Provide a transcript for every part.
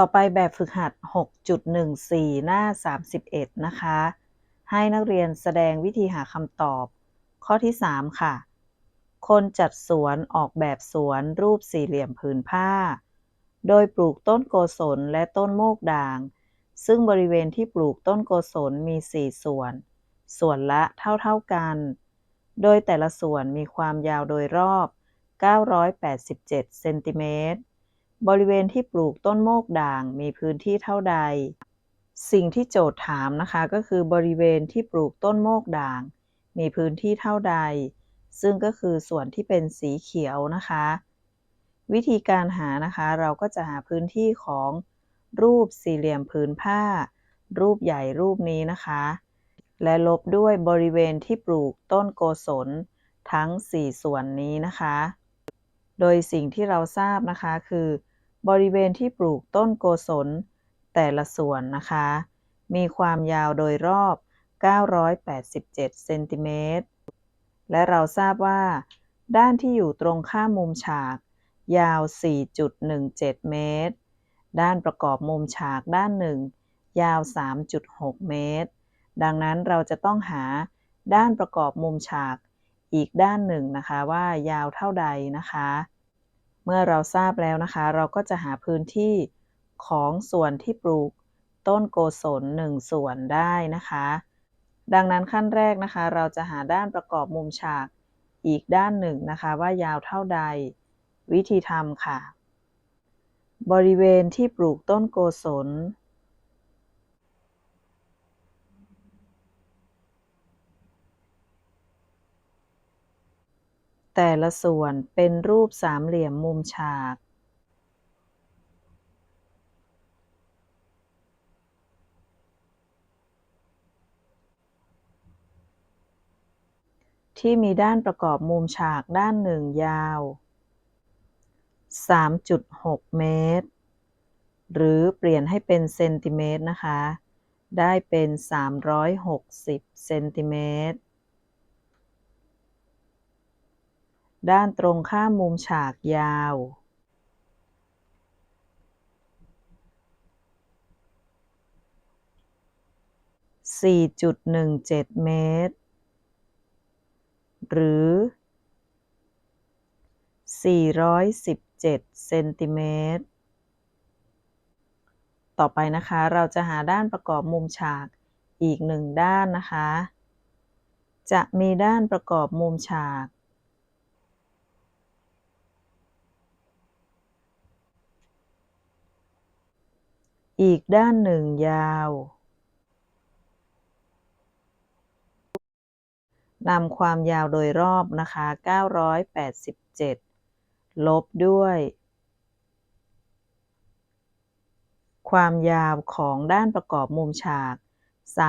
ต่อไปแบบฝึกหัด 6.14 หน้า 31 นะคะ ให้นักเรียนแสดงวิธีหาคำตอบ ข้อที่ 3 ค่ะ คนจัดสวนออกแบบสวนรูปสี่เหลี่ยมผืนผ้า โดยปลูกต้นโกศลและต้นโมกด่าง ซึ่งบริเวณที่ปลูกต้นโกศลมี 4 ส่วน ส่วนละเท่าๆกัน โดยแต่ละส่วนมีความยาวโดยรอบ 987 เซนติเมตร บริเวณที่ปลูกต้นโมกด่างมีพื้นที่เท่าใด สิ่งที่โจทย์ถามนะคะก็คือบริเวณที่ปลูกต้นโมกด่าง มีพื้นที่เท่าใด ซึ่งก็คือส่วนที่เป็นสีเขียวนะคะ วิธีการหานะคะเราก็จะหาพื้นที่ของรูปสี่เหลี่ยมผืนผ้า รูปใหญ่รูปนี้นะคะ และลบด้วยบริเวณที่ปลูกต้นโกศลทั้ง 4 ส่วนนี้นะคะ โดยสิ่งที่เราทราบนะคะคือ บริเวณที่ปลูกต้นโกศลแต่ละส่วนนะคะ มีความยาวโดยรอบ 987 เซนติเมตร และเราทราบว่า ด้านที่อยู่ตรงข้ามมุมฉาก ยาว 4.17 เมตร ด้านประกอบมุมฉากด้านหนึ่ง ยาว 3.6 เมตร ดังนั้นเราจะต้องหาด้านประกอบมุมฉากอีกด้านหนึ่งนะคะว่ายาวเท่าใดนะคะ เมื่อเราทราบแล้วนะคะ เราก็จะหาพื้นที่ของส่วนที่ปลูกต้นโกศลหนึ่งส่วนได้นะคะ ดังนั้นขั้นแรกนะคะ เราจะหาด้านประกอบมุมฉากอีกด้านหนึ่งนะคะว่ายาวเท่าใด วิธีทำค่ะ บริเวณที่ปลูกต้นโกศล แต่ละส่วนเป็นรูปสามเหลี่ยมมุมฉาก ที่มีด้านประกอบมุมฉากด้านหนึ่งยาว 3.6 เมตร หรือเปลี่ยนให้เป็นเซนติเมตรนะคะ ได้เป็น 360 เซนติเมตร ด้านตรงข้ามมุมฉากยาว4.17เจ็ดเมตร หรือ417เซนติเมตร ต่อไปนะคะเราจะหาด้านประกอบมุมฉากอีกหนึ่งด้านนะคะ จะมีด้านประกอบมุมฉาก อีกด้านหนึ่งยาวนำความยาวโดยรอบนะคะ 987 ลบด้วย ความยาวของด้านประกอบมุมฉาก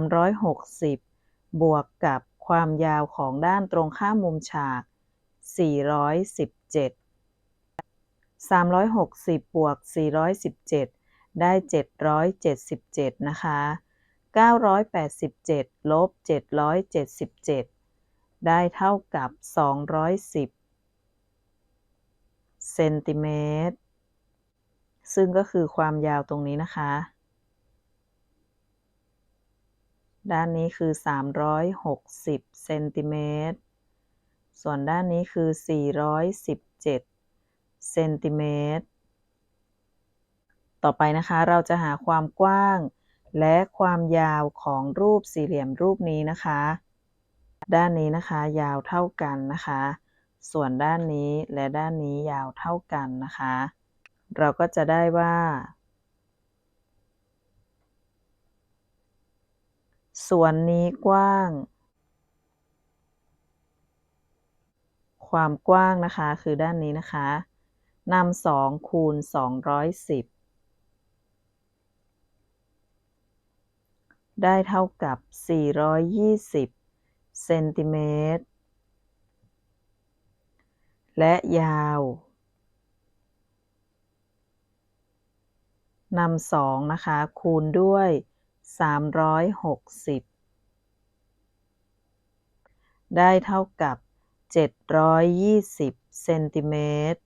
360 บวกกับความยาวของด้านตรงข้ามมุมฉาก 417 360 บวก 417 ได้ 777 นะคะ 987 ลบ 777 ได้เท่ากับ 210 เซนติเมตร ซึ่งก็คือความยาวตรงนี้นะคะ ด้านนี้คือ 360 เซนติเมตร ส่วนด้านนี้คือ 417 เซนติเมตร ต่อไปนะคะ เราจะหาความกว้าง และความยาวของรูปสี่เหลี่ยมรูปนี้นะคะ ด้านนี้นะคะยาวเท่ากันนะคะ ส่วนด้านนี้และด้านนี้ยาวเท่ากันนะคะ เราก็จะได้ว่า ส่วนนี้กว้าง ความกว้างนะคะคือด้านนี้นะคะนำ2คูณ210 ได้เท่ากับ 420 เซนติเมตร และยาว นำสองนะคะ คูณด้วย 360 ได้เท่ากับ 720 เซนติเมตร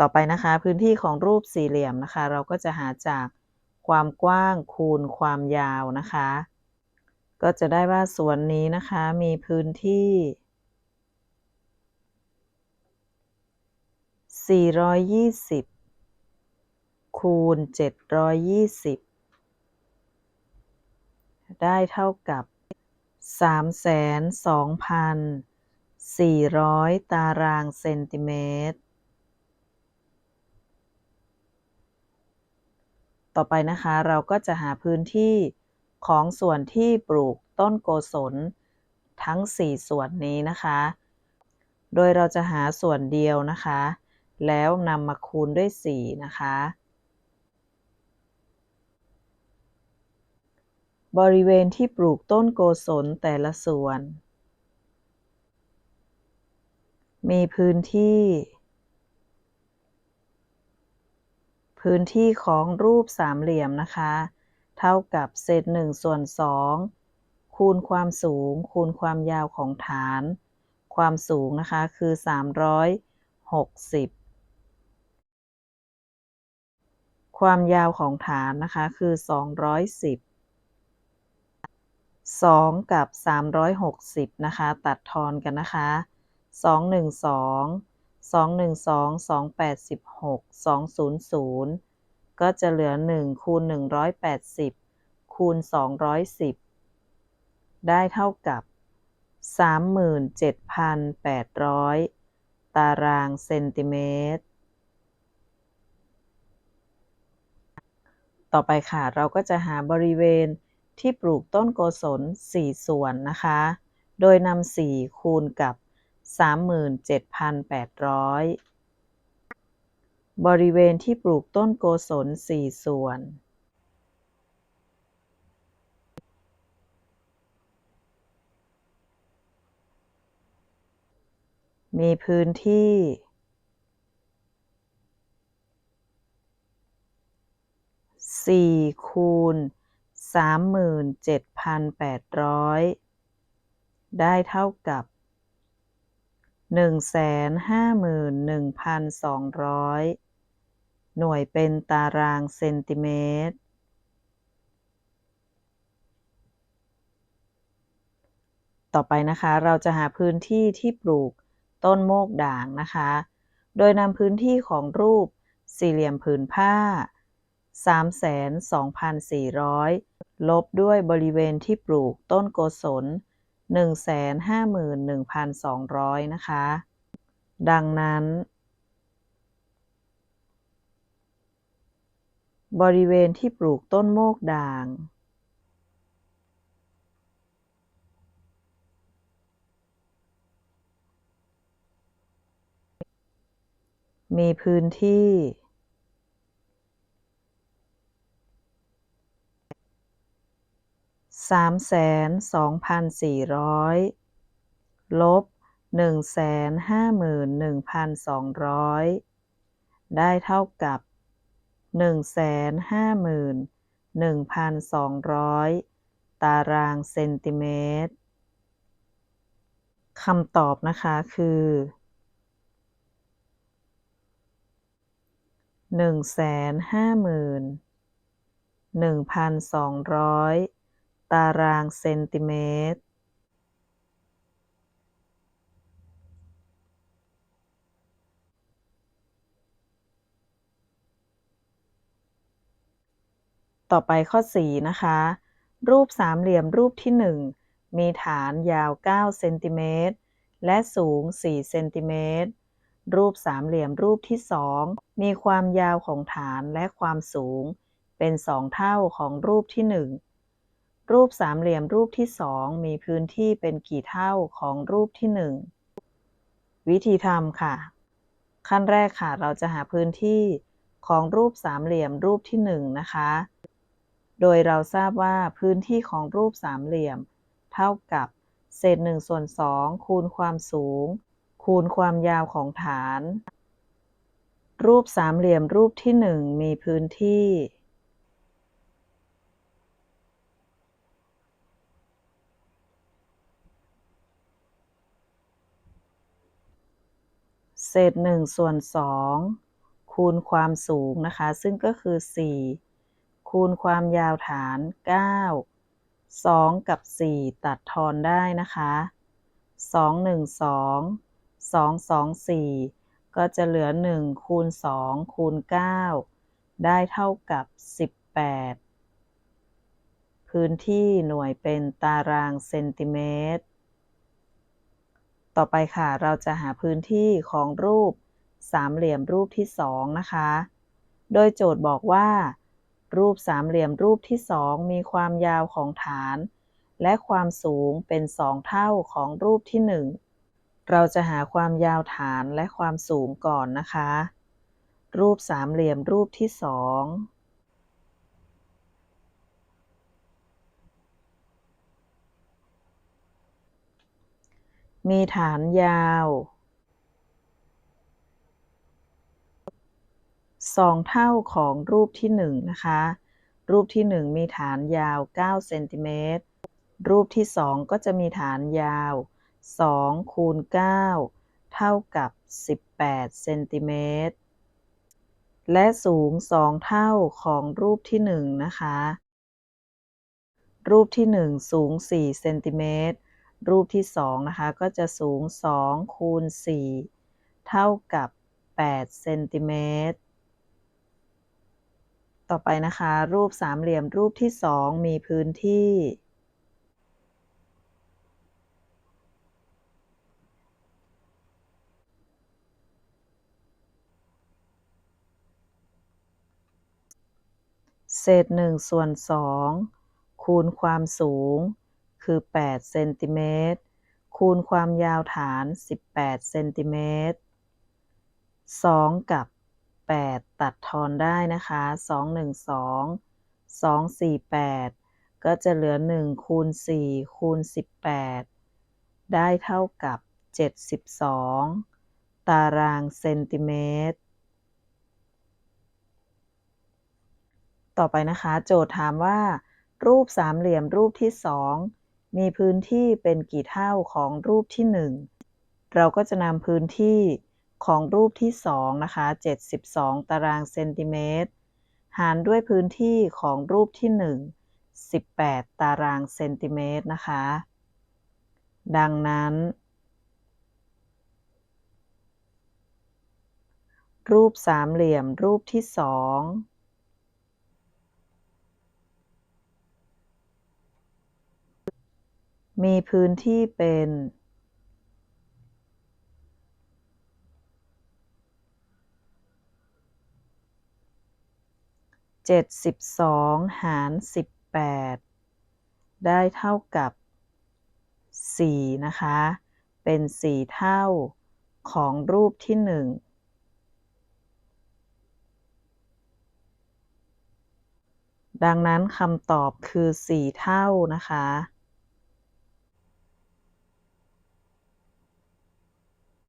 ต่อไปนะคะ พื้นที่ของรูปสี่เหลี่ยมนะคะ เราก็จะหาจาก ความกว้างคูณความยาวนะคะ ก็จะได้ว่าส่วนนี้นะคะมีพื้นที่ 420 คูณ 720 ได้เท่ากับ 32,400 ตารางเซนติเมตร ต่อไปนะคะเราก็จะหาพื้นที่ของส่วนที่ปลูกต้นโกศลทั้ง 4 ส่วนนี้นะคะ โดยเราจะหาส่วนเดียวนะคะ แล้วนำมาคูณด้วย 4 นะคะ บริเวณที่ปลูกต้นโกศลแต่ละส่วน มีพื้นที่ พื้นที่ของรูปสามเหลี่ยมนะคะ เท่ากับเศษ1ส่วน2คูณความสูง คูณความยาวของฐาน ความสูงนะคะ คือ 360 ความยาวของฐานนะคะ คือ 210 2 กับ 360 นะคะ ตัดทอนกันนะคะ 212 212 286 200ก็จะเหลือ1คูณ180คูณ210ได้เท่ากับ37,800ตารางเซนติเมตร ต่อไปค่ะเราก็จะหาบริเวณที่ปลูกต้นโกศล4ส่วนนะคะ โดยนำ4คูณกับ 37,800บริเวณที่ปลูกต้นโกศล4ส่วนมีพื้นที่ สี่คูณสามหมื่นเจ็ดพันแปดร้อยได้เท่ากับ หนึ่งแสนห้าหมื่นหนึ่งพันสองร้อยหน่วยเป็นตารางเซนติเมตร ต่อไปนะคะเราจะหาพื้นที่ที่ปลูกต้นโมกด่างนะคะ โดยนำพื้นที่ของรูปสี่เหลี่ยมผืนผ้า 32,400 ลบด้วยบริเวณที่ปลูกต้นโกศล 151,200 นะคะ ดังนั้น บริเวณที่ปลูกต้นโมกด่าง มีพื้นที่ สามแสนสองพันสี่ร้อยลบหนึ่งแสนห้าหมื่นหนึ่งพันสองร้อยได้เท่ากับหนึ่งแสนห้าหมื่นหนึ่งพันสองร้อยตารางเซนติเมตรคำตอบนะคะคือหนึ่งแสนห้าหมื่นหนึ่งพันสองร้อย ตารางเซนติเมตร ต่อไปข้อ 4 นะคะ รูปสามเหลี่ยมรูปที่ 1 มีฐานยาว 9 เซนติเมตร และสูง 4 เซนติเมตร รูปสามเหลี่ยมรูปที่ 2 มีความยาวของฐานและความสูงเป็น 2 เท่าของรูปที่ 1 รูปสามเหลี่ยมรูปที่สองมีพื้นที่เป็นกี่เท่าของรูปที่หนึ่งวิธีทำค่ะ ขั้นแรกค่ะ เราจะหาพื้นที่ของรูปสามเหลี่ยมรูปที่หนึ่งนะคะ โดยเราทราบว่าพื้นที่ของรูปสามเหลี่ยม เท่ากับเศษหนึ่งส่วนสองคูณความสูง คูณความยาวของฐาน รูปสามเหลี่ยมรูปที่หนึ่งมีพื้นที่ เศษหนึ่งส่วนสองคูณความสูงนะคะ ซึ่งก็คือ 4 คูณความยาวฐาน 9 2 กับ 4 ตัดทอนได้นะคะ 2 1 2 2 2 4 ก็จะเหลือ 1 คูณ 2 คูณ 9 ได้เท่ากับ 18 พื้นที่หน่วยเป็นตารางเซนติเมตร ต่อไปค่ะ เราจะหาพื้นที่ของรูปสามเหลี่ยมรูปที่ 2 นะคะ โดยโจทย์บอกว่า รูปสามเหลี่ยมรูปที่ 2 มีความยาวของฐาน และความสูงเป็น 2 เท่าของรูปที่ 1 เราจะหาความยาวฐานและความสูงก่อนนะคะ รูปสามเหลี่ยมรูปที่ 2 มีฐานยาวสองเท่าของรูปที่1นะคะ รูปที่1มีฐานยาว9เซนติเมตร รูปที่2ก็จะมีฐานยาว2คูณ9เท่ากับ 18เซนติเมตร และสูง2เท่าของรูปที่1นะคะ รูปที่1สูง4เซนติเมตร รูปที่2นะคะก็จะสูง 2 คูณ 4 เท่ากับ8เซนติเมตร ต่อไปนะคะ รูปสามเหลี่ยมรูปที่ 2 มีพื้นที่ เศษ1ส่วน2คูณความสูง คือ 8 เซนติเมตร คูณความยาวฐาน 18 เซนติเมตร 2 กับ 8 ตัดทอนได้นะคะ 2 1 2 2 4 8 ก็จะเหลือ 1 คูณ 4 คูณ 18 ได้เท่ากับ 72 ตารางเซนติเมตร ต่อไปนะคะ โจทย์ถามว่ารูปสามเหลี่ยมรูปที่2 มีพื้นที่เป็นกี่เท่าของรูปที่ 1 เราก็จะนำพื้นที่ของรูปที่2นะคะ 72 ตารางเซนติเมตร หารด้วยพื้นที่ของรูปที่ 1 18 ตารางเซนติเมตรนะคะ ดังนั้น รูปสามเหลี่ยมรูปที่ 2 มีพื้นที่เป็น72หาร18ได้เท่ากับ4นะคะ เป็น4เท่าของรูปที่1ดังนั้นคำตอบคือ4เท่านะคะ